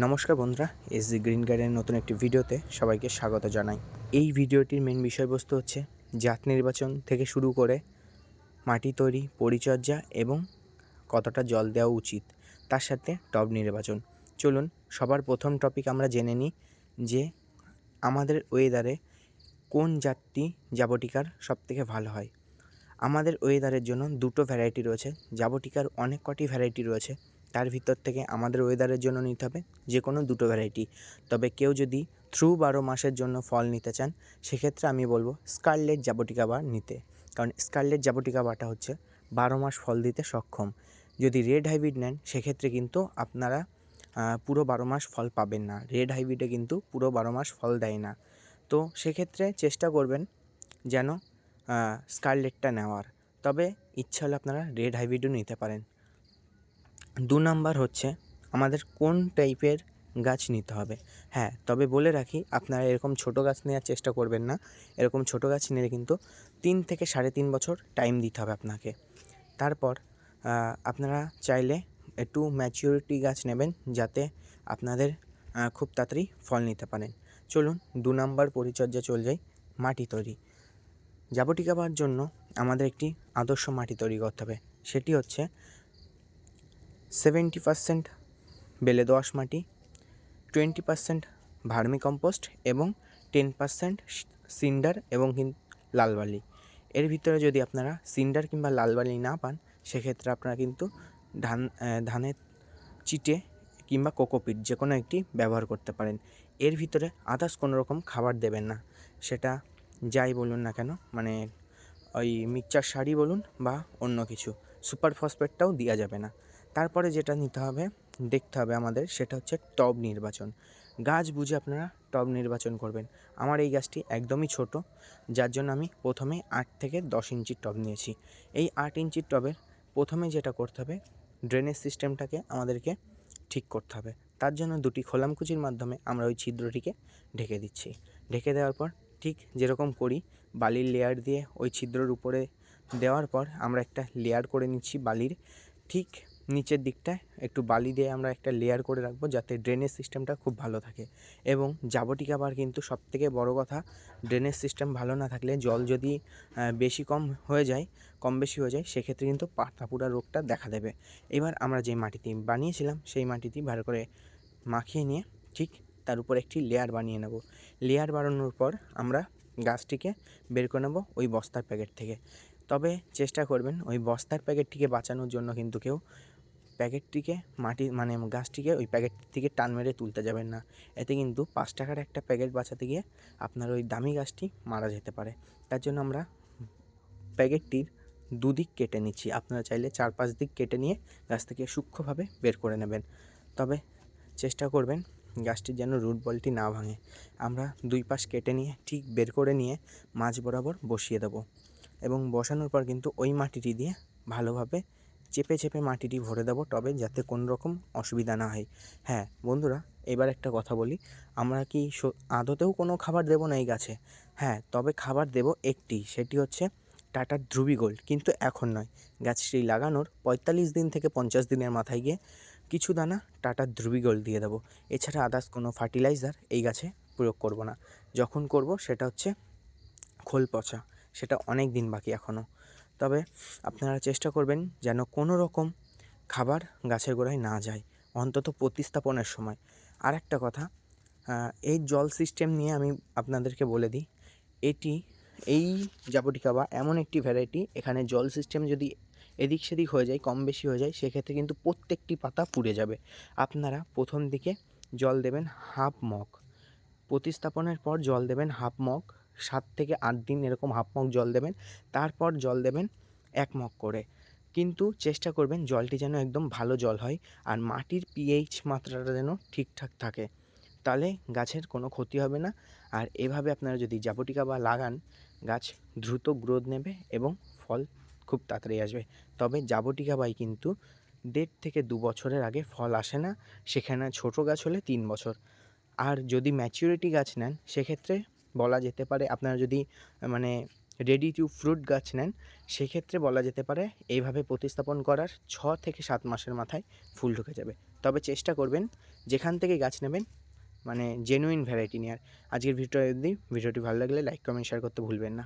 নমস্কার বন্ধুরা, এস জি গ্রিন গার্ডেনের নতুন একটি ভিডিওতে সবাইকে স্বাগত জানাই। এই ভিডিওটির মেন বিষয়বস্তু হচ্ছে জাত নির্বাচন থেকে শুরু করে মাটি তৈরি, পরিচর্যা এবং কতটা জল দেওয়া উচিত, তার সাথে টব নির্বাচন। চলুন, সবার প্রথম টপিক আমরা জেনে নিই যে আমাদের ওয়েদারে কোন জাতটি জাবটিকার সবথেকে ভালো হয়। আমাদের ওয়েদারের জন্য দুটো ভ্যারাইটি রয়েছে জাবটিকার অনেক কটি ভ্যারাইটি রয়েছে। তার ভিতর থেকে আমাদের ওয়েদারের জন্য নিতে হবে যে কোনো দুটো ভ্যারাইটি তবে কেউ যদি থ্রু বারো মাসের জন্য ফল নিতে চান, সেক্ষেত্রে আমি বলব স্কারলেট জাবটিকা বার নিতে। কারণ স্কারলেট জাবটিকা বাটা হচ্ছে বারো মাস ফল দিতে সক্ষম। যদি রেড হাইব্রিড নেন, সেক্ষেত্রে কিন্তু আপনারা পুরো বারো মাস ফল পাবেন না। রেড হাইব্রিডে কিন্তু পুরো বারো মাস ফল দেয় না। তো সেক্ষেত্রে চেষ্টা করবেন যেন স্কারলেটটা নেওয়ার। তবে ইচ্ছা হলে আপনারা রেড হাইব্রিডও নিতে পারেন। দু নাম্বার হচ্ছে আমাদের কোন টাইপের গাছ নিতে হবে। হ্যাঁ তবে বলে রাখি, আপনারা এরকম ছোট গাছ নেওয়ার চেষ্টা করবেন না। এরকম ছোট গাছ নিলে কিন্তু তিন থেকে সাড়ে তিন বছর টাইম দিতে হবে আপনাকে। তারপর আপনারা চাইলে একটু ম্যাচিউরিটি গাছ নেবেন যাতে আপনাদের খুব তাড়াতাড়ি ফল নিতে পারেন। চলুন দু নাম্বার পরিচর্যা চলে যাই, মাটি তৈরি। জাবটিকা পাওয়ার জন্য আমাদের একটি আদর্শ মাটি তৈরি করতে হবে। সেটি হচ্ছে সেভেন্টি পার্সেন্ট বেলে দোআঁশ মাটি, টোয়েন্টি পার্সেন্ট ভার্মি কম্পোস্ট এবং টেন পার্সেন্ট সিন্ডার এবং কিন- লাল বালি এর ভিতরে যদি আপনারা সিন্ডার কিংবা লাল বালি না পান, সেক্ষেত্রে আপনারা কিন্তু ধান ধানের চিটে কিংবা কোকোপিট যে কোনো একটি ব্যবহার করতে পারেন। এর ভিতরে আদার্স কোনো রকম খাবার দেবেন না। সেটা যাই বলুন না কেন মানে ওই মিক্সচার শাড়ি বলুন বা অন্য কিছু, সুপার ফসফেটটাও দেওয়া যাবে না। তারপরে যেটা নিতে হবে, দেখতে হবে আমাদের, সেটা হচ্ছে টব নির্বাচন। গাছ বুঝে আপনারা টব নির্বাচন করবেন। আমার এই গাছটি একদমই ছোট, যার জন্য আমি প্রথমে আট থেকে দশ ইঞ্চির টব নিয়েছি। এই আট ইঞ্চির টবের প্রথমে যেটা করতে হবে ড্রেনেজ সিস্টেমটাকে আমাদেরকে ঠিক করতে হবে। তার জন্য দুটি খোলামকুচির মাধ্যমে আমরা ওই ছিদ্রটিকে ঢেকে দিচ্ছি। ঢেকে দেওয়ার পর ঠিক যেরকম করি, বালির লেয়ার দিয়ে ওই ছিদ্রর উপরে দেওয়ার পর আমরা একটা লেয়ার করে নিচ্ছি বালির। ঠিক নিচের দিকটায় একটু বালি দিয়ে আমরা একটা লেয়ার করে রাখব যাতে ড্রেনেজ সিস্টেমটা খুব ভালো থাকে। এবং জাবটিকা বার কিন্তু সবথেকে বড় কথা ড্রেনেজ সিস্টেম ভালো না থাকলে জল যদি বেশি কম হয়ে যায়, কম বেশি হয়ে যায়, সেক্ষেত্রে কিন্তু পাতাপুরা রোগটা দেখা দেবে। এবার আমরা যে মাটিতে বানিয়েছিলাম, সেই মাটিটি ভালো করে মাখিয়ে নিয়ে ঠিক তার উপর একটি লেয়ার বানিয়ে নেব। লেয়ার বানানোর পর আমরা গাছটিকে বের করে নেব ওই বস্তার প্যাকেট থেকে। তবে চেষ্টা করবেন ওই বস্তার প্যাকেটটিকে বাঁচানোর জন্য কিন্তু কেউ প্যাকেটটিকে মাটি মানে গাছটিকে ওই প্যাকেট থেকে টান মেরে তুলতে যাবেন না। এতে কিন্তু পাঁচ টাকার একটা প্যাকেট বাঁচাতে গিয়ে আপনার ওই দামি গাছটি মারা যেতে পারে। তার জন্য আমরা প্যাকেটটির দুদিক কেটে নিচ্ছি। আপনারা চাইলে চার পাঁচ দিক কেটে নিয়ে গাছ থেকে সূক্ষ্মভাবে বের করে নেবেন। তবে চেষ্টা করবেন গাছটির যেন রুট বলটি না ভাঙে। আমরা দুই পাশ কেটে নিয়ে, ঠিক বের করে নিয়ে মাছ বরাবর বসিয়ে দেবো। এবং বসানোর পর কিন্তু ওই মাটিটি দিয়ে ভালোভাবে চেপে চেপে মাটিটি ভরে দেবো টবে যাতে কোনো রকম অসুবিধা না হয়। হ্যাঁ বন্ধুরা, এবার একটা কথা বলি। আমরা কি আদতেও কোনো খাবার দেবো না এই গাছে? হ্যাঁ তবে খাবার দেবো একটি, সেটি হচ্ছে টাটার ধ্রুবি গোল্ড, কিন্তু এখন নয়। গাছটি লাগানোর পঁয়তাল্লিশ দিন থেকে পঞ্চাশ দিনের মাথায় গিয়ে কিছু দানা টাটার ধ্রুবি গোল্ড দিয়ে দেবো। এছাড়া আদার্স কোনো ফার্টিলাইজার এই গাছে প্রয়োগ করব না। যখন করব, সেটা হচ্ছে খোল পচা, সেটা অনেক দিন বাকি এখনও। তবে আপনারা চেষ্টা করবেন যেন কোনো রকম খাবার গাছের গোড়ায় না যায়, অন্তত প্রতিস্থাপনের সময়। আর একটা কথা এই জল সিস্টেম নিয়ে আমি আপনাদেরকে বলে দিই, এটি, এই জাবটিকা বা এমন একটি ভ্যারাইটি এখানে জল সিস্টেম যদি এদিক সেদিক হয়ে যায়, কম বেশি হয়ে যায়, সেক্ষেত্রে কিন্তু প্রত্যেকটি পাতা পুড়ে যাবে। আপনারা প্রথম দিকে জল দেবেন হাফ মগ। প্রতিস্থাপনের পর জল দেবেন হাফ মগ। সাত থেকে আট দিন এরকম হাফ মগ জল দেবেন, তারপর জল দেবেন এক মগ করে। কিন্তু চেষ্টা করবেন জলটি যেন একদম ভালো জল হয় আর মাটির পিএইচ মাত্রাটা যেন ঠিকঠাক থাকে। তাহলে গাছের কোনো ক্ষতি হবে না। আর এভাবে আপনারা যদি জাবটিকা বা লাগান, গাছ দ্রুত গ্রোথ নেবে এবং ফল খুব তাড়াতাড়ি আসবে। তবে জাবটিকা বাই কিন্তু দেড় থেকে দু বছরের আগে ফল আসে না, সেখানে ছোট গাছ হলে তিন বছর। আর যদি ম্যাচিউরিটি গাছ নেন, সেক্ষেত্রে বলা যেতে পারে আপনারা যদি মানে রেডি টু ফ্রুট গাছ নেন, সেক্ষেত্রে বলা যেতে পারে এইভাবে প্রতিস্থাপন করার ছ থেকে সাত মাসের মাথায় ফুল ঢুকে যাবে। তবে চেষ্টা করবেন যেখান থেকে গাছ নেবেন মানে জেনুইন ভ্যারাইটি নেওয়ার আজকের ভিডিওটা যদি ভিডিওটি ভালো লাগলে লাইক কমেন্ট শেয়ার করতে ভুলবেন না।